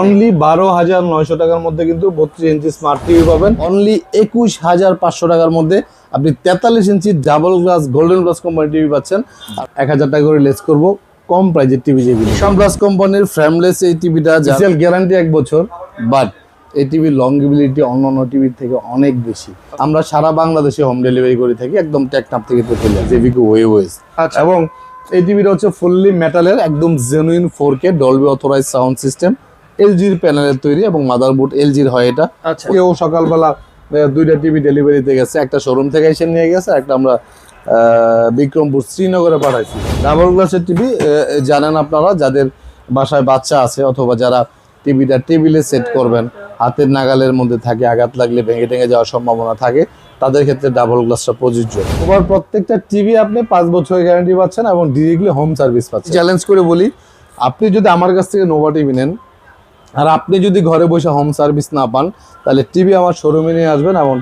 Only বারো হাজার নয়শো টাকার মধ্যে কিন্তু বত্রিশ ইঞ্চি স্মার্ট টিভি পাবেন। অনলি একুশ হাজার পাঁচশো টাকার মধ্যে আপনি তেতাল্লিশ inch double glass golden glass company TV পাচ্ছেন। এক হাজার টাকা করে লেস করব কম প্রাইজের টিভি যেগুলি। কোম্পানির ফ্রেমলেস এই টিভিটা গ্যারান্টি এক বছর। বাট এই টিভির লংগিবিলিটি অন্য অন্য টিভির থেকে অনেক বেশি। আমরা সারা বাংলাদেশে হোম ডেলিভারি করে থাকি একদম টেকনাপ থেকে আচ্ছা। এবং এই টিভিটা হচ্ছে ফুললি মেটালের একদম genuine four K Dolby authorise sound system এলজির প্যানেলের তৈরি এবং মাদার মাদারবোর্ড এলজির হয় এটা। আচ্ছা। কেউ সকালবেলা দুইটা টিভি ডেলিভারিতে গেছে একটা শোরুম থেকে এসে নিয়ে গেছে একটা আমরা বিক্রমপুর শ্রীনগরে পাঠাইছি। ডাবল গ্লাসের টিভি জানেন আপনারা যাদের বাসায় বাচ্চা আছে অথবা যারা টিভিটা টেবিলে সেট করবেন হাতের নাগালের মধ্যে থাকে আঘাত লাগলে ভেঙে টেঙে যাওয়ার সম্ভাবনা থাকে তাদের ক্ষেত্রে ডাবল গ্লাসটা প্রযোজ্য। এবার প্রত্যেকটা টিভি আপনি পাঁচ বছরের গ্যারান্টি পাচ্ছেন এবং ডিরেক্টলি হোম সার্ভিস পাচ্ছেন। চ্যালেঞ্জ করে বলি আপনি যদি আমার কাছ থেকে নোভা টিভি নেন আর আপনি যদি ঘরে বসে হোম সার্ভিস না পান তাহলে টিভি আমার শোরুমে নিয়ে আসবেন এবং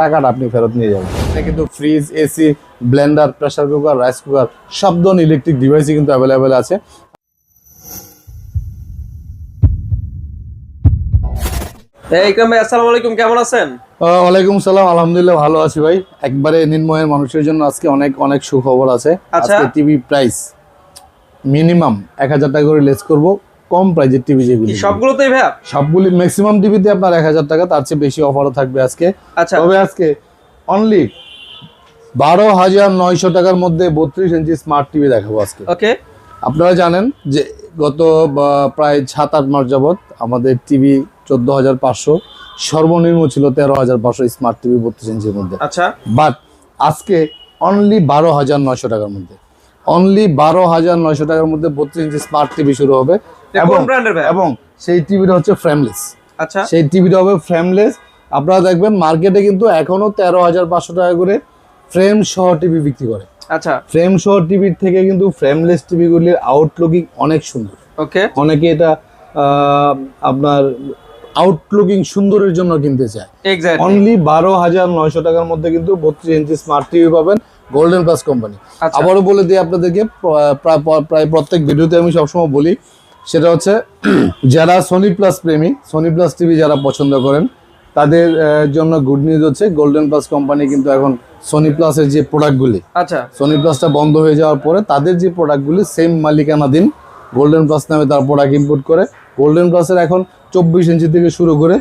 টাকাটা আপনি ফেরত নিয়ে যাবেন। এখানে কিন্তু fridge AC blender pressure cooker rice cooker সব ধরনের ইলেকট্রিক ডিভাইসই কিন্তু অ্যাভেলেবেল আছে। কেমন আছেন? ওয়ালাইকুম সালাম আলহামদুলিল্লাহ ভালো আছি ভাই। একবারে নির্ময়ের মানুষের জন্য আজকে অনেক অনেক সুখবর আছে। আচ্ছা। আজকে টিভি প্রাইস মিনিমাম এক হাজার টাকা করে লেস করব। কম প্রাইজের টিভি যেগুলি সবগুলোতেই ভাইয়া? সবগুলি ম্যাক্সিমাম টিভিতে আপনার এক হাজার টাকা তার চেয়ে বেশি অফারও থাকবে আজকে। আচ্ছা। তবে আজকে অনলি বারো হাজার নয়শো টাকার মধ্যে বত্রিশ ইঞ্চি স্মার্ট টিভি দেখাবো আজকে। ওকে আপনারা জানেন যে গত প্রায় সাত আট মাস যাবৎ আমাদের টিভি চোদ্দ হাজার পাঁচশো সর্বনিম্ন ছিল তেরো হাজার পাঁচশো স্মার্ট টিভি বত্রিশ ইঞ্চির মধ্যে। আচ্ছা। বাট আজকে অনলি বারো হাজার নয়শো টাকার মধ্যে। অনলি বারো হাজার নয়শো টাকার মধ্যে বত্রিশ ইঞ্চি স্মার্ট টিভি শুরু হবে। এবং সেই টিভিটা হচ্ছে ফ্রেমলেস আচ্ছা। সেই টিভিটা হবে ফ্রেমলেস আপনারা দেখবেন মার্কেটে কিন্তু এখনও তেরো হাজার পাঁচশো টাকা করে ফ্রেম সহ টিভি বিক্রি করে। আচ্ছা। ফ্রেম সহ টিভির থেকে কিন্তু ফ্রেমলেস টিভিগুলির আউটলুকিং অনেক সুন্দর। ওকে অনেকে এটা আপনার আউটলুকিং সুন্দরের জন্য কিনতে চায়। অনলি বারো হাজার নয়শো টাকার মধ্যে কিন্তু বত্রিশ ইঞ্চি স্মার্ট টিভি পাবেন গোল্ডেন প্লাস কোম্পানি আবারও বলে দিই আপনাদেরকে প্রায় প্রত্যেক ভিডিওতে আমি সবসময় বলি সেটা হচ্ছে যারা সোনি প্লাস প্রেমী সোনি প্লাস টিভি যারা পছন্দ করেন তাদের জন্য গুড নিউজ হচ্ছে গোল্ডেন প্লাস কোম্পানি কিন্তু এখন সোনি প্লাসের যে প্রোডাক্টগুলি আচ্ছা। সোনি প্লাসটা বন্ধ হয়ে যাওয়ার পরে তাদের যে প্রোডাক্টগুলি সেম মালিকানাধীন গোল্ডেন প্লাস নামে তার প্রোডাক্ট ইম্পোর্ট করে। গোল্ডেন প্লাসের এখন চব্বিশ ইঞ্চি থেকে শুরু করে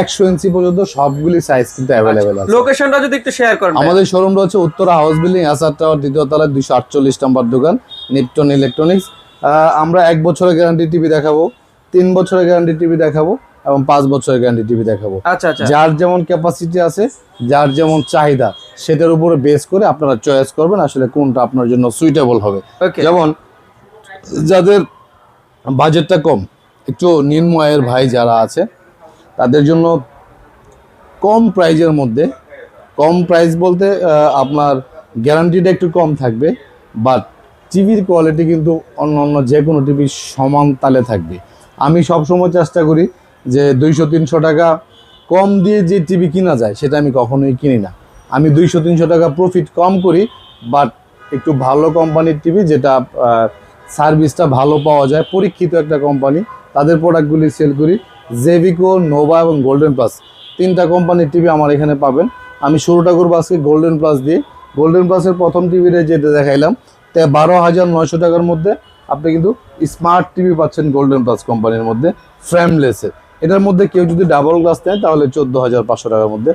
একশো ইঞ্চি পর্যন্ত সবগুলি সাইজ কিন্তু অ্যাভেলেবেল আছে। লোকেশনটা যদি একটু শেয়ার করেন আমাদের শোরুমটা হচ্ছে Uttara house building SR tower দ্বিতীয় তলায় দুইশো আটচল্লিশ নাম্বার দোকান নিপটন ইলেকট্রনিক্স আমরা এক বছরের গ্যারান্টি টিভি দেখাবো তিন বছরের গ্যারান্টি টিভি দেখাবো এবং পাঁচ বছরের গ্যারান্টি টিভি দেখাবো। আচ্ছা আচ্ছা। যার যেমন ক্যাপাসিটি আছে যার যেমন চাহিদা সেটার উপরে বেস করে আপনারা চয়েস করবেন আসলে কোনটা আপনার জন্য সুইটেবল হবে। যেমন যাদের বাজেটটা কম একটু নিম্ন আয়ের ভাই যারা আছে তাদের জন্য কম প্রাইজের মধ্যে কম প্রাইস বলতে আপনার গ্যারান্টিটা একটু কম থাকবে বাট টিভির কোয়ালিটি কিন্তু অন্য অন্য যে কোনো টিভির সমান তালে থাকবে। আমি সবসময় চেষ্টা করি যে দুইশো, তিনশো টাকা কম দিয়ে যে টিভি কিনা যায়, সেটা আমি কখনোই কিনি না। আমি দুইশো, তিনশো টাকা প্রফিট কম করি বাট একটু ভালো কোম্পানির টিভি যেটা সার্ভিসটা ভালো পাওয়া যায়, পরীক্ষিত একটা কোম্পানি তাদের প্রোডাক্টগুলি সেল করি। জেভিকো নোভা এবং গোল্ডেন প্লাস তিনটা কোম্পানির টিভি আমার এখানে পাবেন। আমি শুরুটা করব আজকে গোল্ডেন প্লাস দিয়ে। গোল্ডেন প্লাসের প্রথম টিভিতে যেটা দেখাইলাম বারো হাজার নয়শো টাকার মধ্যে আপনি কিন্তু স্মার্ট টিভি পাচ্ছেন গোল্ডেন প্লাস কোম্পানির মধ্যে ফ্রেমলেসের এটার মধ্যে কেউ যদি ডাবল গ্লাস নেয় তাহলে চোদ্দ হাজার পাঁচশো টাকার মধ্যে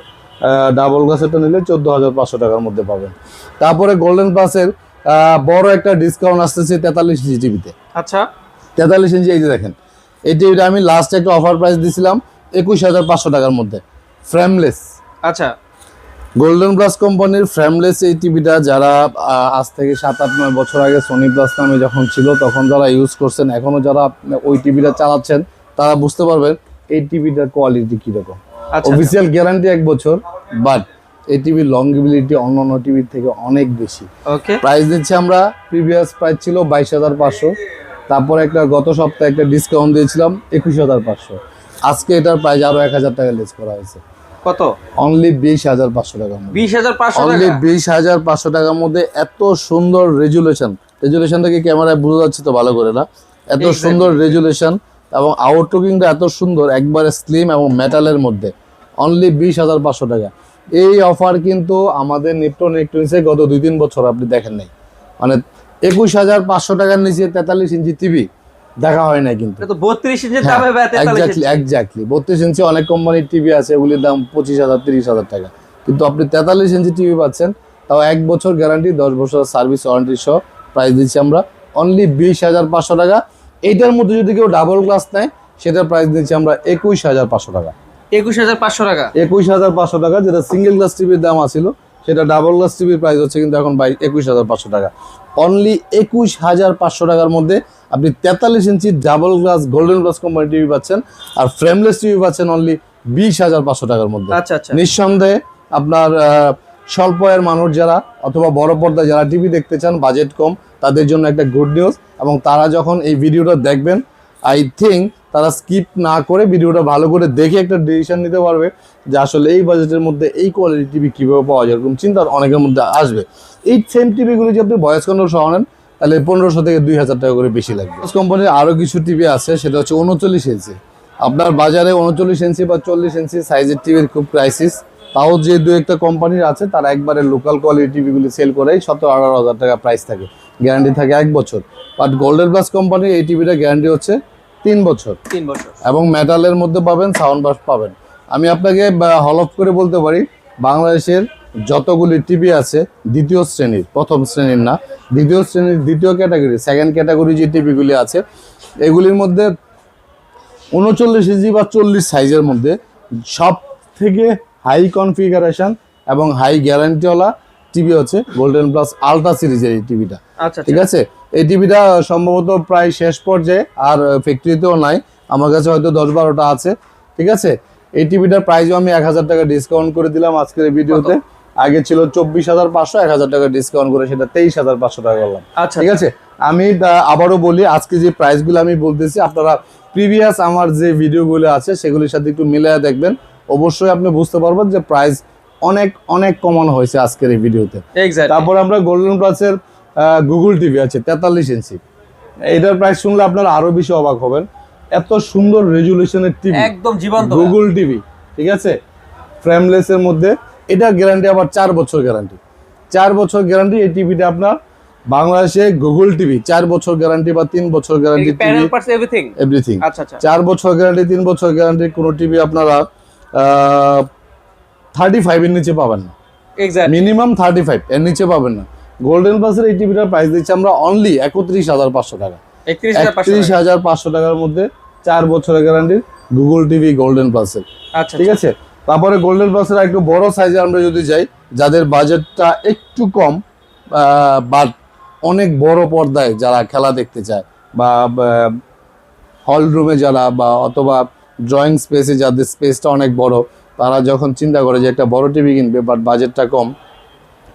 ডাবল গ্লাসেরটা নিলে চোদ্দ হাজার পাঁচশো টাকার মধ্যে পাবেন। তারপরে গোল্ডেন প্লাসের বড় একটা ডিসকাউন্ট আসতেছে তেতাল্লিশ ইঞ্চি টিভিতে আচ্ছা। তেতাল্লিশ ইঞ্চি এই যে দেখেন এই টিভিটা আমি লাস্ট একটা অফার প্রাইস দিয়েছিলাম একুশ হাজার পাঁচশো টাকার মধ্যে ফ্রেমলেস আচ্ছা। গোল্ডেন প্লাস কোম্পানির ফ্রেমলেস এই টিভিটা যারা আজ থেকে সাত আট নয় বছর আগে সোনি প্লাস নামে যখন ছিল তখন যারা ইউজ করছেন এখনও যারা ওই টিভিটা চালাচ্ছেন তারা বুঝতে পারবেন এই টিভিটার কোয়ালিটি কীরকম। অফিসিয়াল গ্যারান্টি এক বছর বাট এই টিভির লংগিবিলিটি অন্য অন্য টিভির থেকে অনেক বেশি। ওকে প্রাইস দিচ্ছি আমরা প্রিভিয়াস প্রাইস ছিল বাইশ হাজার পাঁচশো। তারপরে একটা গত সপ্তাহে একটা ডিসকাউন্ট দিয়েছিলাম একুশ হাজার পাঁচশো। আজকে এটার প্রাইস আরও এক হাজার টাকা লেস করা হয়েছে। কত? অনলি বিশ হাজার পাঁচশো টাকার মধ্যে। বিশ হাজার পাঁচশো অনলি বিশ হাজার পাঁচশো টাকার মধ্যে এত সুন্দর রেজুলেশন। রেজুলেশনটা কি ক্যামেরায় বোঝা যাচ্ছে তো ভালো করে না। এত সুন্দর রেজুলেশন এবং আউটলুকিংটা এত সুন্দর একবারে স্লিম এবং মেটালের মধ্যে। অনলি বিশ হাজার পাঁচশো টাকা। এই অফার কিন্তু আমাদের নিপটন ইলেকট্রনিক্সে গত দুই তিন বছর আপনি দেখেন নাই। মানে একুশ হাজার পাঁচশো টাকার নিচে তেতাল্লিশ ইঞ্চি টিভি দেখা হয় না কিন্তু। বত্রিশ হ্যাঁ, দাম হবে তেতাল্লিশ এক্স্যাক্টলি এক্স্যাক্টলি বত্রিশ ইঞ্চি অনেক কোম্পানির টিভি আছে এগুলির দাম পঁচিশ হাজার তিরিশ হাজার টাকা। কিন্তু আপনি তেতাল্লিশ ইঞ্চি টিভি পাচ্ছেন তাও এক বছর গ্যারান্টি দশ বছর সার্ভিস ওয়ারেন্টি সহ প্রাইস দিচ্ছি আমরা। অনলি বিশ হাজার পাঁচশো টাকা। এইটার মধ্যে যদি কেউ ডাবল গ্লাস নেয় সেটার প্রাইস দিচ্ছি আমরা একুশ হাজার পাঁচশো টাকা। একুশ হাজার পাঁচশো টাকা? একুশ হাজার পাঁচশো টাকা যেটা সিঙ্গেল গ্লাস টিভির দাম আছিল সেটা ডাবল গ্লাস টিভির প্রাইস হচ্ছে কিন্তু এখন বাই একুশ হাজার পাঁচশো টাকা। অনলি একুশ হাজার পাঁচশো টাকার মধ্যে আপনি তেতাল্লিশ inch double glass golden glass company TV পাচ্ছেন। আর ফ্রেমলেস টিভি পাচ্ছেন অনলি বিশ হাজার পাঁচশো টাকার মধ্যে। আচ্ছা আচ্ছা। নিঃসন্দেহে আপনার স্বল্প আয়ের মানুষ যারা অথবা বড় পর্দায় যারা টিভি দেখতে চান বাজেট কম তাদের জন্য একটা গুড নিউজ এবং তারা যখন এই ভিডিওটা দেখবেন আই থিঙ্ক তারা স্কিপ না করে ভিডিওটা ভালো করে দেখে একটা ডিসিশন নিতে পারবে যে আসলে এই বাজেটের মধ্যে এই কোয়ালিটি টিভি কীভাবে পাওয়া যায়, এরকম চিন্তা অনেকের মধ্যে আসবে। এই সেম টিভিগুলি যদি আপনি ভয়েস কন্ট্রোল সহ নেন, তাহলে পনেরোশো থেকে দুই হাজার টাকা করে বেশি লাগবে। কোম্পানির আরও কিছু টিভি আছে, সেটা হচ্ছে উনচল্লিশ ইঞ্চি আপনার বাজারে উনচল্লিশ ইঞ্চি বা চল্লিশ ইঞ্চি সাইজের টিভির খুব ক্রাইসিস তাও যে দু একটা কোম্পানির আছে, তারা একবারে লোকাল কোয়ালিটি টিভিগুলি সেল করেই সতেরো আঠারো হাজার টাকা প্রাইস থাকে। গ্যারান্টি থাকে এক বছর। বাট গোল্ডেন প্লাস কোম্পানির এই টিভিটা গ্যারান্টি হচ্ছে তিন বছর। তিন বছর। এবং মেটালের মধ্যে পাবেন সাউন্ড বাস পাবেন। আমি আপনাকে হল অফ করে বলতে পারি বাংলাদেশের যতগুলি টিভি আছে দ্বিতীয় শ্রেণির প্রথম শ্রেণির না দ্বিতীয় শ্রেণির দ্বিতীয় ক্যাটাগরি সেকেন্ড ক্যাটাগরি যে টিভিগুলি আছে এগুলির মধ্যে উনচল্লিশ ইঞ্চি বা চল্লিশ সাইজের মধ্যে সব থেকে হাই কনফিগারেশন এবং হাই গ্যারান্টিওয়ালা টিভি হচ্ছে গোল্ডেন প্লাস আলট্রা সিরিজের এই টিভিটা আচ্ছা ঠিক আছে? এই টিভিটা সম্ভবত প্রায় শেষ পর্যায়ে আর ফ্যাক্টরিতেও নাই। আমার কাছে হয়তো দশ বারোটা আছে। ঠিক আছে? এই টিভিটার প্রাইসও আমি এক হাজার টাকা ডিসকাউন্ট করে দিলাম আজকের ভিডিওতে। আগে ছিল চব্বিশ হাজার পাঁচশো এক হাজার টাকা ডিসকাউন্ট করে সেটা তেইশ হাজার পাঁচশো টাকা করলাম। আচ্ছা। ঠিক আছে? আমি আবারও বলি আজকে যে প্রাইসগুলো আমি বলতেছি আপনারা প্রিভিয়াস আমার যে ভিডিওগুলো আছে সেগুলির সাথে একটু মিলিয়ে দেখবেন। অবশ্যই আপনি বুঝতে পারবেন যে প্রাইস অনেক অনেক কমানো হয়েছে আজকের এই ভিডিওতে। তারপর আমরা গোল্ডেন প্লাসের গুগল টিভি আছে তেতাল্লিশ ইঞ্চি এটার প্রাইস শুনলে আপনারা আরও বেশি অবাক হবেন। এত সুন্দর রেজুলেশনের টিভি একদম জীবন্ত গুগল টিভি ঠিক আছে? ফ্রেমলেস এর মধ্যে। এটার গ্যারান্টি আবার চার বছর গ্যারান্টি চার বছর গ্যারান্টি এই টিভিটা আপনার বাংলাদেশে গুগল টিভি চার বছর গ্যারান্টি বা তিন বছর গ্যারান্টি এভরিথিং আচ্ছা আচ্ছা। চার বছর গ্যারান্টি তিন বছর গ্যারান্টি কোনো টিভি আপনারা থার্টি ফাইভ এর নিচে পাবেন না। মিনিমাম থার্টি ফাইভ এর নিচে পাবেন না। গোল্ডেন প্লাসের এই টিভিটার প্রাইস দিচ্ছি আমরা অনলি একত্রিশ হাজার পাঁচশো টাকা। একত্রিশ হাজার পাঁচশো টাকার মধ্যে চার বছরের গ্যারান্টি গুগল টিভি গোল্ডেন প্লাসের আচ্ছা ঠিক আছে? তারপরে গোল্ডেন প্লাসের একটু বড় সাইজে আমরা যদি যাই যাদের বাজেটটা একটু কম বাট অনেক বড় পর্দায় যারা খেলা দেখতে চায় বা হল রুমে যারা বা অথবা ড্রয়িং স্পেসে যাদের স্পেসটা অনেক বড় তারা যখন চিন্তা করে যে একটা বড় টিভি কিনবে বাট বাজেটটা কম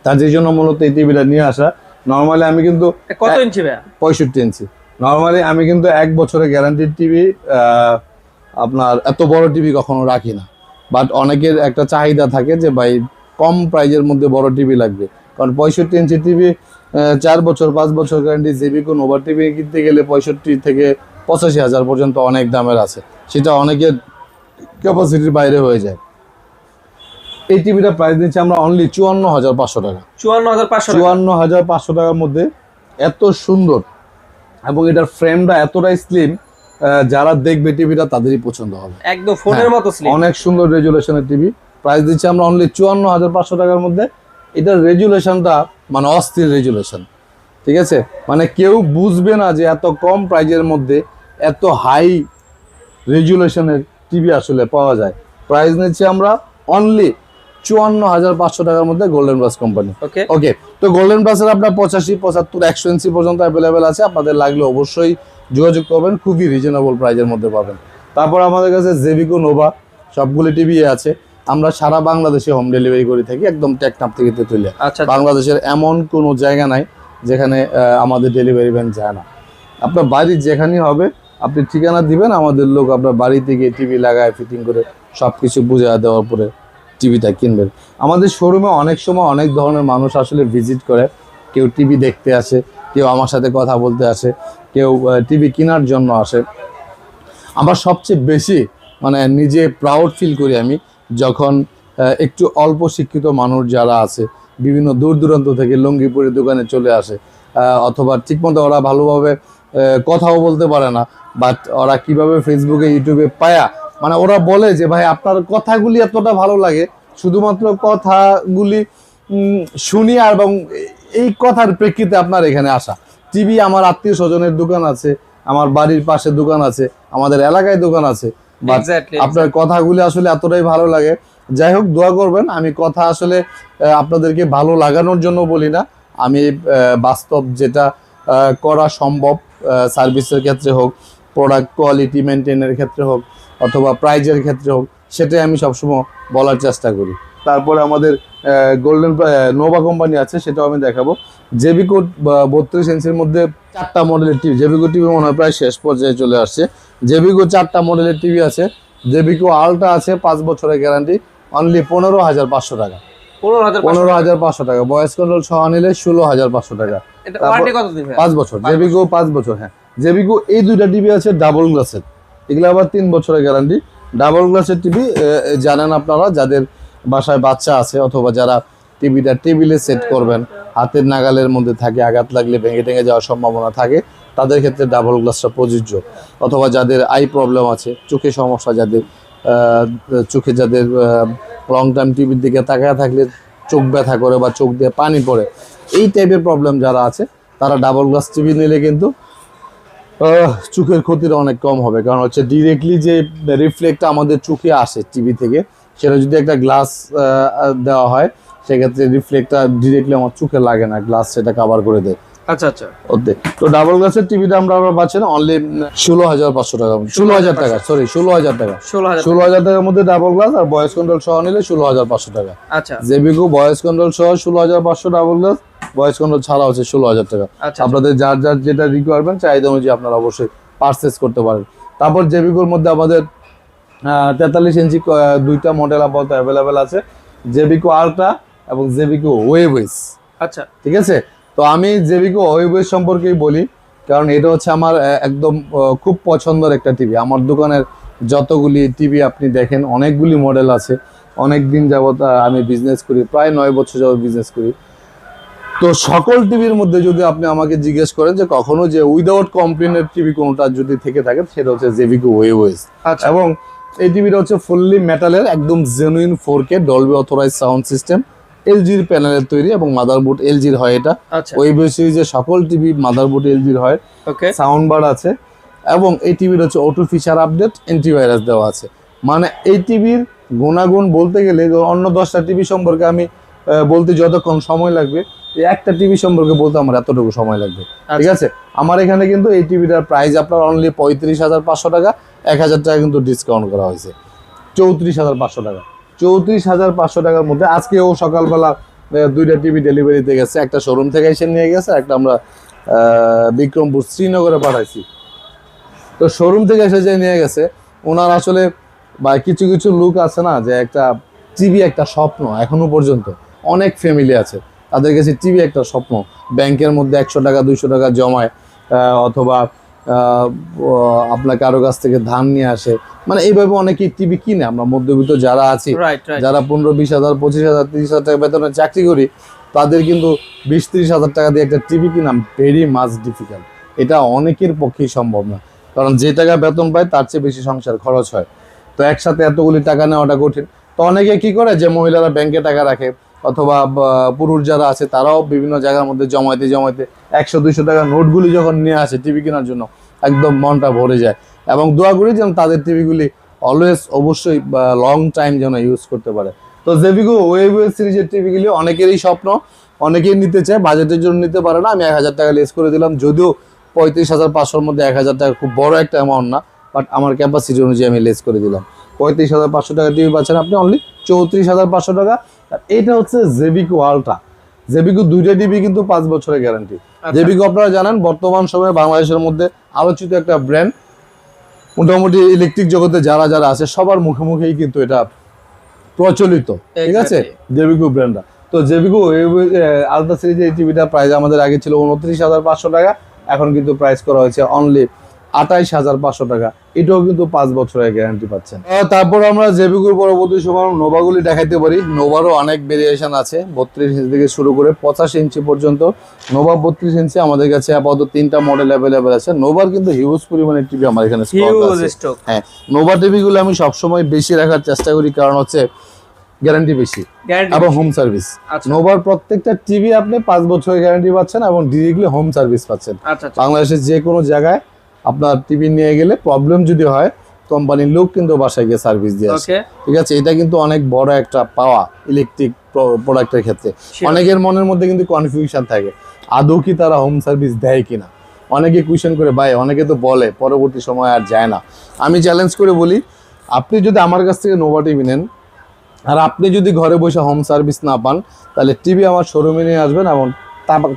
তাদের জন্য মূলত এই টিভিটা নিয়ে আসা। নর্মালি আমি কিন্তু কত ইঞ্চি পঁয়ষট্টি ইঞ্চি। নর্মালি আমি কিন্তু এক বছরের গ্যারান্টির টিভি আপনার এত বড় টিভি কখনো রাখি না। বাট অনেকের একটা চাহিদা থাকে যে ভাই কম প্রাইজের মধ্যে বড় টিভি লাগবে। কারণ পঁয়ষট্টি ইঞ্চি টিভি চার বছর পাঁচ বছর গ্যারান্টি জেবি কোন ওভার টিভি কিনতে গেলে পঁয়ষট্টি থেকে পঁচাশি হাজার পর্যন্ত অনেক দামের আছে। সেটা অনেকের ক্যাপাসিটির বাইরে হয়ে যায়। এই টিভিটা প্রাইস দিচ্ছি আমরা অনলি চুয়ান্ন হাজার পাঁচশো টাকা। চুয়ান্ন হাজার পাঁচশো চুয়ান্ন হাজার পাঁচশো টাকার মধ্যে এত সুন্দর এবং এটার ফ্রেমটা এতটাই স্লিম যারা দেখবে টিভিটা তাদেরই পছন্দ হবে। একদম ফোনের হ্যাঁ, মতো অনেক সুন্দর রেজুলেশনের টিভি প্রাইস দিচ্ছি আমরা অনলি চুয়ান্ন হাজার পাঁচশো টাকার মধ্যে। এটার রেজুলেশনটা মানে অস্থির রেজুলেশন ঠিক আছে? মানে কেউ বুঝবে না যে এত কম প্রাইজের মধ্যে এত হাই রেজুলেশনের টিভি আসলে পাওয়া যায়। প্রাইস নিচ্ছি আমরা অনলি চুয়ান্ন হাজার পাঁচশো টাকার মধ্যে golden plus company okay. Okay তো গোল্ডেন প্লাসের আপনার পঁচাশি পঁচাত্তর একশো ইঞ্চি পর্যন্ত অ্যাভেলেবেল আছে। আপনাদের লাগলে অবশ্যই যোগাযোগ করবেন খুবই রিজনেবল প্রাইজের মধ্যে পাবেন। তারপর আমাদের কাছে জেভিকো নোভা সবগুলি টিভি আছে। আমরা সারা বাংলাদেশে হোম ডেলিভারি করে থাকি একদম টেকনাপ থেকে তেতুলিয়া। আচ্ছা বাংলাদেশের এমন কোনো জায়গা নাই যেখানে আমাদের ডেলিভারি ভ্যান যায় না। আপনার বাড়ি যেখানেই হবে আপনি ঠিকানা দিবেন আমাদের লোক আপনার বাড়িতে গিয়ে টিভি লাগায় ফিটিং করে সব কিছু বুঝে দেওয়ার পরে টিভিটা কিনবেন। আমাদের শোরুমে অনেক সময় অনেক ধরনের মানুষ আসলে ভিজিট করে। কেউ টিভি দেখতে আসে, কেউ আমার সাথে কথা বলতে আসে, কেউ টিভি কেনার জন্য আসে। আমার সবচেয়ে বেশি মানে নিজে প্রাউড ফিল করি আমি, যখন একটু অল্প শিক্ষিত মানুষ যারা আছে, বিভিন্ন দূর দূরান্ত থেকে লঙ্গিপুরের দোকানে চলে আসে অথবা ঠিকমতো ওরা ভালোভাবে কথাও বলতে পারে না বাট ওরা কীভাবে ফেসবুকে ইউটিউবে পায়া মানে ওরা বলে যে ভাই আপনার কথাগুলি এতটা ভালো লাগে। শুধুমাত্র কথাগুলি শুনি আর এবং এই কথার প্রেক্ষিতে আপনার এখানে আসা। টিভি আমার আত্মীয় স্বজনের দোকান আছে আমার বাড়ির পাশে দোকান আছে আমাদের এলাকায় দোকান আছে। আপনার কথাগুলি আসলে এতটাই ভালো লাগে। যাই হোক দোয়া করবেন আমি কথা আসলে আপনাদেরকে ভালো লাগানোর জন্য বলি না। আমি বাস্তব যেটা করা সম্ভব সার্ভিসের ক্ষেত্রে হোক প্রোডাক্ট কোয়ালিটি মেনটেনের ক্ষেত্রে হোক অথবা প্রাইজের ক্ষেত্রে হোক সেটাই আমি সবসময় বলার চেষ্টা করি। তারপরে আমাদের গোল্ডেন নোভা কোম্পানি আছে সেটাও আমি দেখাবো। জেবিকো বত্রিশ ইঞ্চির মধ্যে চারটা মডেলের টিভি জেবিকো টিভি মনে হয় প্রায় শেষ পর্যায়ে চলে আসছে। জেবিকো চারটা মডেলের টিভি আছে জেবিকো আলটা আছে পাঁচ বছরের গ্যারান্টি অনলি পনেরো হাজার পাঁচশো টাকা। পনেরো হাজার পাঁচশো টাকা। বয়স কন্ট্রোল সহ নিলে ষোলো হাজার পাঁচশো টাকা। পাঁচ বছর। জেবিকো পাঁচ বছর হ্যাঁ। জেবিকো এই দুইটা টিভি আছে ডাবল গ্লাসের এগুলো আবার তিন বছরের গ্যারান্টি ডাবল গ্লাসের টিভি জানেন আপনারা, যাদের বাসায় বাচ্চা আছে অথবা যারা টিভিটা টেবিলে সেট করবেন, হাতের নাগালের মধ্যে থাকে, আঘাত লাগলে ভেঙে টেঙে যাওয়ার সম্ভাবনা থাকে, তাদের ক্ষেত্রে ডাবল গ্লাসটা প্রযোজ্য। অথবা যাদের আই প্রবলেম আছে, চোখে সমস্যা যাদের চোখে যাদের লং টাইম টিভির দিকে তাকায় থাকলে চোখ ব্যথা করে বা চোখ দিয়ে পানি পড়ে, এই টাইপের প্রবলেম যারা আছে, তারা ডাবল গ্লাস টিভি নিলে কিন্তু চোখের ক্ষতিটা অনেক কম হবে। কারণ হচ্ছে ডিরেক্টলি যে রিফ্লেক্টটা আমাদের চোখে আসে টিভি থেকে, সেটা যদি একটা গ্লাস দেওয়া হয়, সেক্ষেত্রে রিফ্লেক্টটা ডিরেক্টলি আমার চোখে লাগে না। গ্লাস সেটা কাভার করে দেয়। আচ্ছা আচ্ছা। ওতে। তো ডাবল গ্লাসের টিভিটা আমরা অনলি ষোলো হাজার পাঁচশো টাকা। ষোলো হাজার টাকা সরি ষোলো হাজার টাকা। ষোলো হাজার টাকার মধ্যে ডাবল গ্লাস আর ভয়েস কন্ট্রোল সহ নিলে ষোলো হাজার পাঁচশো টাকা। আচ্ছা। জেবিকো ভয়েস কন্ট্রোল সহ ষোলো হাজার পাঁচশো ডাবল গ্লাস ভয়েস কন্ট্রোল ছাড়া হচ্ছে ষোলো হাজার টাকা। আচ্ছা আপনাদের যার যার যেটা রিকোয়ারমেন্ট চাহিদা অনুযায়ী আপনারা অবশ্যই পারচেস করতে পারেন। তারপর জেবিকোর মধ্যে আমাদের তেতাল্লিশ ইঞ্চি দুইটা মডেল আপাতত অ্যাভেলেবেল আছে। জেবিকো আলট্রা এবং জেবিকো ওয়েবএস আচ্ছা। ঠিক আছে? তো আমি জেবিকো ওয়েবএস সম্পর্কেই বলি কারণ এটা হচ্ছে আমার একদম খুব পছন্দের একটা টিভি। আমার দোকানের যতগুলি টিভি আপনি দেখেন অনেকগুলি মডেল আছে। অনেক দিন যাবত আহ, আমি বিজনেস করি প্রায় নয় বছর যাবত বিজনেস করি। তো সকল টিভির মধ্যে যদি আপনি আমাকে জিজ্ঞেস করেন যে কখনো যে উইদাউট কমপ্লেনের টিভি কোনটা যদি থেকে থাকে সেটা হচ্ছে জেভিকো ওয়েবএস আচ্ছা। এবং এই টিভিটা হচ্ছে ফুললি মেটালের একদম genuine four K Dolby authorize sound system এলজির প্যানেলের তৈরি এবং মাদারবোর্ড এলজির হয় এটা। আচ্ছা। ওই সিরিজের সকল টিভি মাদারবোর্ড এলজির হয়। ওকে সাউন্ড বার আছে। এবং এই টিভির হচ্ছে অটো ফিচার আপডেট অ্যান্টিভাইরাস দেওয়া আছে। মানে এই টিভির গুণাগুণ বলতে গেলে অন্য দশটা টিভি সম্পর্কে আমি বলতে যতক্ষণ সময় লাগবে এই একটা টিভি সম্পর্কে বলতে আমার এতটুকু সময় লাগবে। ঠিক আছে? আমার এখানে কিন্তু এই টিভিটার প্রাইস আপনার অনলি পঁয়ত্রিশ হাজার পাঁচশো টাকা এক হাজার টাকা কিন্তু ডিসকাউন্ট করা হয়েছে। চৌত্রিশ হাজার পাঁচশো টাকা। চৌত্রিশ হাজার পাঁচশো টাকার মধ্যে আজকেও সকালবেলা দুইটা টিভি ডেলিভারিতে গেছে। একটা শোরুম থেকে এসে নিয়ে গেছে, একটা আমরা বিক্রমপুর শ্রীনগরে পাঠাইছি। তো শোরুম থেকে এসে যে নিয়ে গেছে, ওনার আসলে বা কিছু কিছু লুক আছে না, যে একটা টিভি একটা স্বপ্ন, এখনও পর্যন্ত। অনেক ফ্যামিলি আছে, তাদের কাছে টিভি একটা স্বপ্ন। ব্যাংকের মধ্যে একশো টাকা, দুইশো টাকা জমায় অথবা আপনার কারও কাছ থেকে ধান নিয়ে আসে। মানে এইভাবে অনেকেই টিভি কিনে আমরা মধ্যবিত্ত যারা আছি যারা পনেরো বিশ হাজার পঁচিশ হাজার তিরিশ হাজার টাকা বেতনে চাকরি করি তাদের কিন্তু বিশ ত্রিশ হাজার টাকা দিয়ে একটা টিভি কিনা ভেরি মাচ ডিফিকাল্ট এটা অনেকের পক্ষেই সম্ভব না কারণ যে টাকা বেতন পায় তার চেয়ে বেশি সংসার খরচ হয়। তো একসাথে এতগুলি টাকা নেওয়াটা কঠিন। তো অনেকে কি করে যে মহিলারা ব্যাংকে টাকা রাখে অথবা পুরুষ যারা আছে, তারাও বিভিন্ন জায়গার মধ্যে জমাইতে জমাইতে একশো, দুইশো টাকার নোটগুলি যখন নিয়ে আসে টিভি কেনার জন্য, একদম মনটা ভরে যায়। এবং দোয়া করি যেন তাদের টিভিগুলি অলওয়েজ অবশ্যই লং টাইম যেন ইউজ করতে পারে। তো জেভিগো ওয়েব সিরিজের টিভিগুলি অনেকেরই স্বপ্ন, অনেকেই নিতে চায়, বাজেটের জন্য নিতে পারে না। আমি এক হাজার টাকা লেস করে দিলাম, যদিও পঁয়ত্রিশ হাজার পাঁচশোর মধ্যে এক হাজার টাকা খুব বড় একটা অ্যামাউন্ট না বাট আমার ক্যাপাসিটি অনুযায়ী আমি লেস করে দিলাম। পঁয়ত্রিশ হাজার পাঁচশো টাকা টিভি পাচ্ছেন আপনি অনলি চৌত্রিশ হাজার পাঁচশো টাকা। এটা হচ্ছে জেবিকো আলট্রা জেবিকো দুইটা টিভি কিন্তু পাঁচ বছরের গ্যারান্টি আচ্ছা। জেবিকো আপনারা জানেন বর্তমান সময়ে বাংলাদেশের মধ্যে আলোচিত একটা ব্র্যান্ড মোটামুটি ইলেকট্রিক জগতে যারা যারা আছে সবার মুখে মুখেই কিন্তু এটা প্রচলিত। ঠিক আছে. জেবিকো ব্র্যান্ডটা তো জেবিকো আলট্রা সিরিজের এই টিভিটা প্রাইস আমাদের আগে ছিল উনত্রিশ হাজার পাঁচশো টাকা। এখন কিন্তু প্রাইস করা হয়েছে অনলি আঠাইশ হাজার পাঁচশো টাকা। এটাও কিন্তু পাঁচ বছরের গ্যারান্টি পাচ্ছেন। তারপর আমরা জেবিকুর পরবর্তী সময় নোভাগুলি দেখাইতে পারি। নোভারও অনেক ভেরিয়েশন আছে। বত্রিশ ইঞ্চি থেকে শুরু করে পঁচাশি ইঞ্চি পর্যন্ত। নোভা বত্রিশ ইঞ্চি আমাদের কাছে আপাতত তিনটা মডেল অ্যাভেলেবেল আছে। নোভার কিন্তু হিউজ পরিমাণের টিভি আমার এখানে। হ্যাঁ নোভা টিভিগুলো আমি সবসময় বেশি রাখার চেষ্টা করি কারণ হচ্ছে গ্যারান্টি বেশি। এবং হোম সার্ভিস আচ্ছা। নোভার প্রত্যেকটা টিভি আপনি পাঁচ বছরের গ্যারান্টি পাচ্ছেন এবং ডিরেক্টলি হোম সার্ভিস পাচ্ছেন। আচ্ছা আচ্ছা। বাংলাদেশের যে কোনো জায়গায় আপনার টিভি নিয়ে গেলে প্রবলেম যদি হয় কোম্পানির লোক কিন্তু বাসায় গিয়ে সার্ভিস দিয়ে আসে। ঠিক আছে? এটা কিন্তু অনেক বড় একটা পাওয়া ইলেকট্রিক প্রোডাক্টের ক্ষেত্রে। অনেকের মনের মধ্যে কিন্তু কনফিউশন থাকে আদৌ কি তারা হোম সার্ভিস দেয় কিনা? অনেকে কোয়েশ্চেন করে ভাই অনেকে তো বলে পরবর্তী সময় আর যায় না। আমি চ্যালেঞ্জ করে বলি আপনি যদি আমার কাছ থেকে নোভা টিভি নেন আর আপনি যদি ঘরে বসে হোম সার্ভিস না পান তাহলে টিভি আমার শোরুমে নিয়ে আসবেন এবং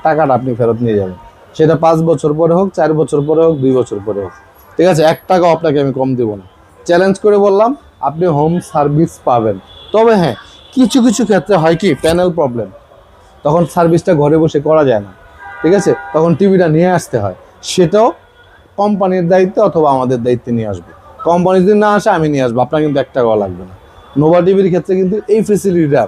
টাকাটা আপনি ফেরত নিয়ে যাবেন। সেটা পাঁচ বছর পরে হোক, চার বছর পরে হোক, দুই বছর পরে হোক। ঠিক আছে, এক টাকা আপনাকে আমি কম দেবো না। চ্যালেঞ্জ করে বললাম, আপনি হোম সার্ভিস পাবেন। তবে হ্যাঁ কিছু কিছু ক্ষেত্রে হয় কি প্যানেল প্রবলেম তখন সার্ভিসটা ঘরে বসে করা যায় না। ঠিক আছে, তখন টিভিটা নিয়ে আসতে হয়। সেটাও কোম্পানির দায়িত্বে অথবা আমাদের দায়িত্বে নিয়ে আসবে। কোম্পানি যদি না আসে, আমি নিয়ে আসব। আপনার কিন্তু এক টাকাও লাগবে না। নোভা টিভির ক্ষেত্রে কিন্তু এই ফেসিলিটিটা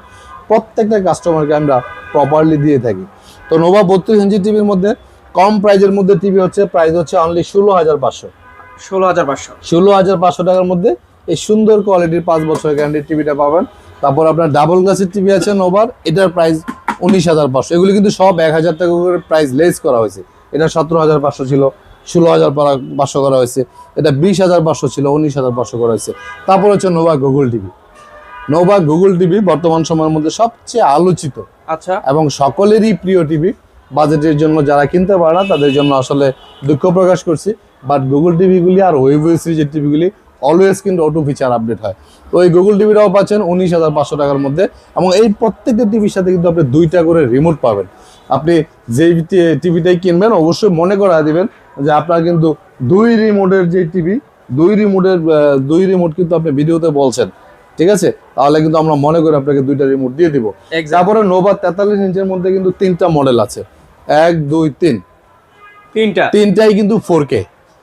প্রত্যেকটা কাস্টমারকে আমরা প্রপারলি দিয়ে থাকি। তো নোভা বত্রিশ ইঞ্চি টিভির মধ্যে কম প্রাইজের মধ্যে টিভি হচ্ছে প্রাইস হচ্ছে অনলি ষোলো হাজার পাঁচশো। ষোলো হাজার পাঁচশো। ষোলো হাজার পাঁচশো টাকার মধ্যে এই সুন্দর কোয়ালিটির পাঁচ বছরের গ্যারান্টির টিভিটা পাবেন। তারপর আপনার ডাবল গ্লাসের টিভি আছে নোভার এটার প্রাইস উনিশ হাজার পাঁচশো। এগুলি কিন্তু সব এক হাজার টাকা করে প্রাইস লেস করা হয়েছে। এটা সতেরো হাজার পাঁচশো ছিল ষোলো হাজার পাঁচশো করা হয়েছে। এটা বিশ হাজার পাঁচশো ছিল উনিশ হাজার পাঁচশো করা হয়েছে। তারপর হচ্ছে Nova Google TV. Nova Google TV বর্তমান সময়ের মধ্যে সবচেয়ে আলোচিত আচ্ছা। এবং সকলেরই প্রিয় টিভি বাজেটের জন্য যারা কিনতে পারে না তাদের জন্য আসলে দুঃখ প্রকাশ করছি। বাট গুগল টিভিগুলি আর ওয়েব সিরিজের টিভিগুলি অলওয়েজ কিন্তু অটো ফিচার আপডেট হয়। তো এই গুগল টিভিটাও পাচ্ছেন উনিশ হাজার পাঁচশো টাকার মধ্যে এবং এই প্রত্যেকটা টিভির সাথে কিন্তু আপনি দুইটা করে রিমোট পাবেন। আপনি যেই টিভিটাই কিনবেন অবশ্যই মনে করা দিবেন যে আপনার কিন্তু দুই রিমোটের যে টিভি দুই রিমোটের দুই রিমোট কিন্তু আপনি ভিডিওতে বলছেন। ঠিক আছে? তাহলে কিন্তু আমরা মনে করি আপনাকে দুইটা রিমোট দিয়ে দিব। তারপরে নোভা তেতাল্লিশ ইঞ্চের মধ্যে কিন্তু তিনটা মডেল আছে। এক দুই তিন। তিনটা? তিনটাই কিন্তু ফোর কে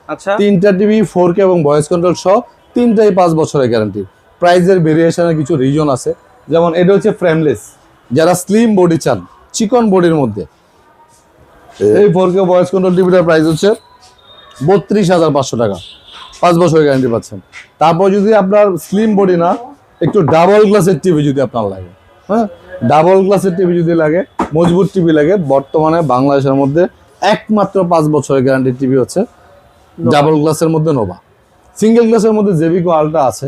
আচ্ছা। তিনটা টিভি ফোর কে এবং ভয়েস কন্ট্রোল সহ তিনটাই পাঁচ বছরের গ্যারান্টি প্রাইজের ভেরিয়েশনের কিছু রিজন আছে। যেমন এটা হচ্ছে ফ্রেমলেস যারা স্লিম বডি চান চিকন বডির মধ্যে। এই ফোর কে ভয়েস কন্ট্রোল টিভিটার প্রাইস হচ্ছে বত্রিশ হাজার পাঁচশো টাকা। পাঁচ বছরের গ্যারান্টি পাচ্ছেন। তারপর যদি আপনার স্লিম বডি না একটু ডাবল গ্লাসের টিভি যদি আপনার লাগে। হ্যাঁ? ডাবল গ্লাসের টিভি যদি লাগে মজবুত টিভি লাগে। বর্তমানে বাংলাদেশের মধ্যে একমাত্র পাঁচ বছরের গ্যারান্টি টিভি হচ্ছে ডাবল গ্লাসের মধ্যে নোভা। সিঙ্গেল গ্লাসের মধ্যে জেবিকো আলট্রা আছে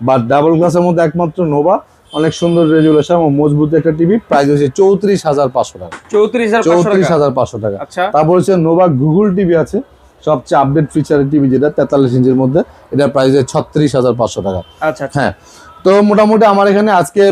বাট ডাবল গ্লাসের মধ্যে একমাত্র নোভা। অনেক সুন্দর রেজুলেশন এবং মজবুত একটা টিভি। প্রাইস হচ্ছে চৌত্রিশ হাজার পাঁচশো টাকা। চৌত্রিশ হাজার পাঁচশো টাকা। হাজার পাঁচশো টাকা। আচ্ছা। তারপর হচ্ছে নোভা গুগল টিভি আছে। সবচেয়ে আপডেট ফিচারের টিভি যেটা তেতাল্লিশ ইঞ্চির মধ্যে এটার প্রাইস ছত্রিশ হাজার পাঁচশো টাকা। আচ্ছা আচ্ছা। হ্যাঁ। তো মোটামুটি আমার এখানে আজকে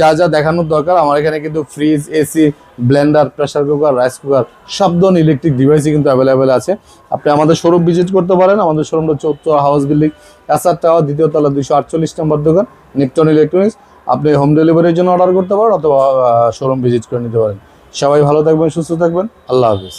যা যা দেখানোর দরকার, আমার এখানে কিন্তু fridge AC blender pressure cooker rice cooker সব ধরনের ইলেকট্রিক ডিভাইসই কিন্তু অ্যাভেলেবেল আছে। আপনি আমাদের শোরুম ভিজিট করতে পারেন, আমাদের শোরুমটা চৌত্র হাউস বিল্ডিং এসআর টাওয়ার দ্বিতীয় তলা দুইশো আটচল্লিশ নম্বর দোকান নিপটন ইলেকট্রনিক্স আপনি হোম ডেলিভারির জন্য অর্ডার করতে পারেন অথবা শোরুম ভিজিট করে নিতে পারেন। সবাই ভালো থাকবেন, সুস্থ থাকবেন, আল্লাহ হাফিজ।